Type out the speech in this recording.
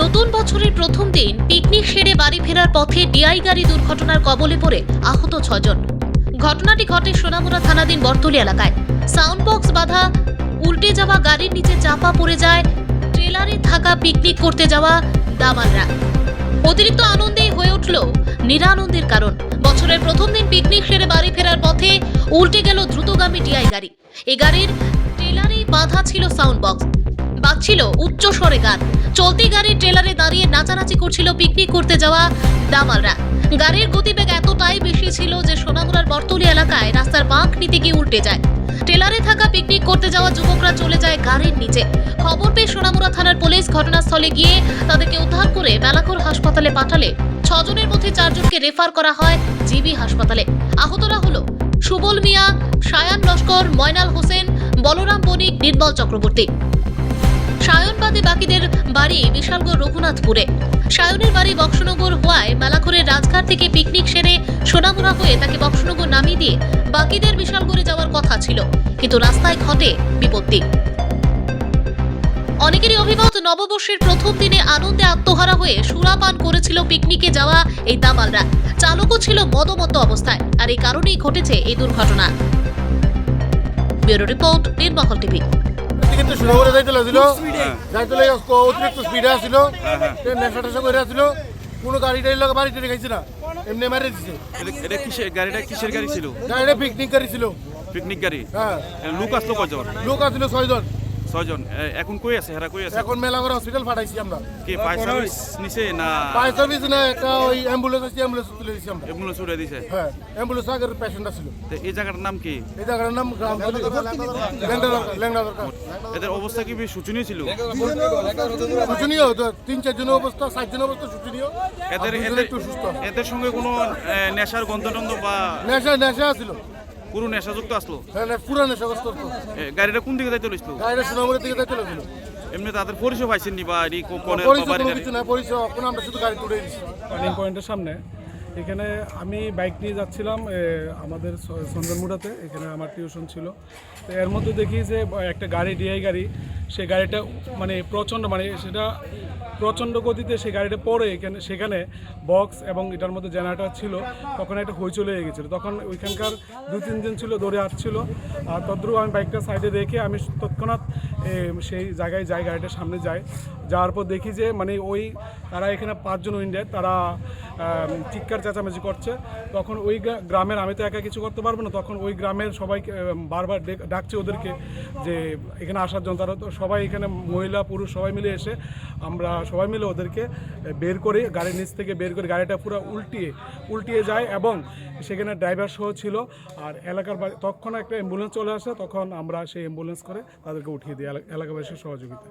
নতুন বছরের প্রথম দিন পিকনিক সেরে বাড়ি ফেরার পথে ডিআই গাড়ি দুর্ঘটনার কবলে পড়ে আহত ছজন। ঘটনাটি ঘটে সোনামুড়া থানাধীন বর্তলি এলাকায়। সাউন্ড বক্স বাঁধা, উল্টে যাওয়া গাড়ির নিচে চাপা পড়ে যায়, ট্রেলারে থাকা পিকনিক করতে যাওয়া দামালরা। অতিরিক্ত আনন্দেই হয়ে উঠল নিরানন্দের কারণ। বছরের প্রথম দিন পিকনিক সেরে বাড়ি ফেরার পথে উল্টে গেল দ্রুতগামী ডিআই গাড়ি। এ গাড়ির ট্রেলারেই বাধা ছিল সাউন্ড বক্স। বাজছিল উচ্চ স্বরে গান। চলতি গাড়ির ট্রেলারে দাঁড়িয়ে নাচানাচি করছিল পিকনিক করতে যাওয়া দামালরা। গাড়ির গতিবেগ এতটাই বেশি ছিল যে সোনামুড়ার বর্তলি এলাকায় রাস্তার বাঁক নিতে গিয়ে উল্টে যায়। ট্রেলারে থাকা পিকনিক করতে যাওয়া যুবকরা চলে যায় গাড়ির নিচে। খবর পেয়ে সোনামুড়া থানার পুলিশ ঘটনাস্থলে গিয়ে তাদেরকে উদ্ধার করে বেলাখোর হাসপাতালে পাঠালে। ছজনের মধ্যে চারজনকে রেফার করা হয় জিবি হাসপাতালে। আহতরা হলো সুবল মিয়া, সায়ান লস্কর, ময়নাল হোসেন, বলরাম বণিক, নির্মল চক্রবর্তী। সায়নবাদে বাকিদের বাড়ি বিশালগড় রঘুনাথপুরে। সায়নের বাড়ি বক্সনগর হওয়ায় মেলাখোরের রাজঘাট থেকে পিকনিক সেরে সোনামুড়া হয়ে তাকে বক্সনগর নামিয়ে দিয়ে বাকিদের বিশালগড়ে যাওয়ার কথা ছিল, কিন্তু রাস্তায় ঘটে বিপত্তি। অনেকেরই অভিমত, নববর্ষের প্রথম দিনে আনন্দে আত্মহারা হয়ে সুরাপান করেছিল পিকনিকে যাওয়া এই দামালরা। চালকও ছিল মদমত্ত অবস্থায়, আর এই কারণেই ঘটেছে এই দুর্ঘটনা। Bureau report Nirmahal TV. কিন্তু সুনামরে যাইতে লাগছিল যাইতে লাগে অতিরিক্ত স্পিডে আসছিল নেশা টেশা করে আসছিল কোনো গাড়ি টাড়ি লাগে বাড়ি টাড়ি খাইছে না। এমনি মারে দিছে। এটা- এটা কিসের গাড়িটা কিসের গাড়ি ছিল? গাড়িটা পিকনিক গাড়ি ছিল। পিকনিক গাড়ি? হ্যাঁ। লোক আসলো কজন লোক আসছিল ছয়জন। ছয়জন? এখন কই আছে? হেরা কই আছে? এখন মেলা করে হসপিটাল পাঠাইছি আমরা। কি ফায়ার সার্ভিস নিছে না? ফায়ার সার্ভিস না একটা ওই অ্যাম্বুলেন্স আছে অ্যাম্বুলেন্স তুলে দিছি আমরা। এম্বুলেন্স উড়ে দিছে? হ্যাঁ অ্যাম্বুলেন্স আগের পেশেন্ট ছিল তো এই জায়গাটার নাম কি? এই জায়গাটার নাম গ্রাম ল্যাংড়া দরকার দরকার। এদের অবস্থা কি বেশ শোচনীয় ছিল? শোচনীয় তো তিন চারজনের অবস্থা চারজনের অবস্থা শোচনীয়। এদের এদের একটু সুস্থ। এদের সঙ্গে কোনো নেশার গন্ধ টন্ধ বা নেশা নেশা ছিল পুরো নেশাযুক্ত আসলো? হ্যাঁ পুরা নেশাগ্রস্ত তো এ, গাড়িটা কোন দিকে যাইতে লইছিল গাড়িটা সুনামরের দিকে যাইতে লাগছিল এমনি তাদের পরিচয় পাইছেন নি বা এটি কোনের পরিচয় বাড়ি কোনো কিছু না পরিচয় এখন আমরা শুধু গাড়ি তুলে দিচ্ছি। টার্নিং পয়েন্টের সামনে এখানে আমি বাইক নিয়ে যাচ্ছিলাম এ, আমাদের স- এখানে আমার টিউশন ছিল। তো এর মধ্যে দেখি যে একটা গাড়ি ডিআই গাড়ি সে গাড়িটা মানে প্রচণ্ড মানে সেটা প্রচণ্ড গতিতে সেই গাড়িটা পড়ে এখানে সেখানে বক্স এবং এটার মধ্যে জেনারেটর ছিল, তখন একটা হইচলে হয়ে গেছিল। তখন ওইখানকার দু তিনজন ছিল, দৌড়ে আসছিল। আর তদ্রুপ আমি বাইকটা সাইডে রেখে আমি তৎক্ষণাৎ সেই জায়গায় যাই, গাড়িটার সামনে যাই। যাওয়ার পর দেখি যে মানে ওই তারা এখানে পাঁচজন উইন্ডেড তারা চিৎকার চেঁচামেচি করছে। তখন ওই গ্রামের আমি তো একা কিছু করতে পারব না, তখন ওই গ্রামের সবাইকে বারবার ডেক- ডাকছে ওদেরকে যে এখানে আসার জন্য। তারা তো সবাই এখানে মহিলা, পুরুষ সবাই মিলে এসে আমরা সবাই মিলে ওদেরকে বের করে গাড়ির নিচ থেকে বের করে গাড়িটা পুরো উল্টিয়ে উল্টিয়ে যায় এবং সেখানে ড্রাইভার সহ ছিল। আর এলাকার তখন একটা অ্যাম্বুলেন্স চলে আসে, তখন আমরা সেই অ্যাম্বুলেন্স করে তাদেরকে উঠিয়ে দিই এলা- এলাকাবাসীর সহযোগিতা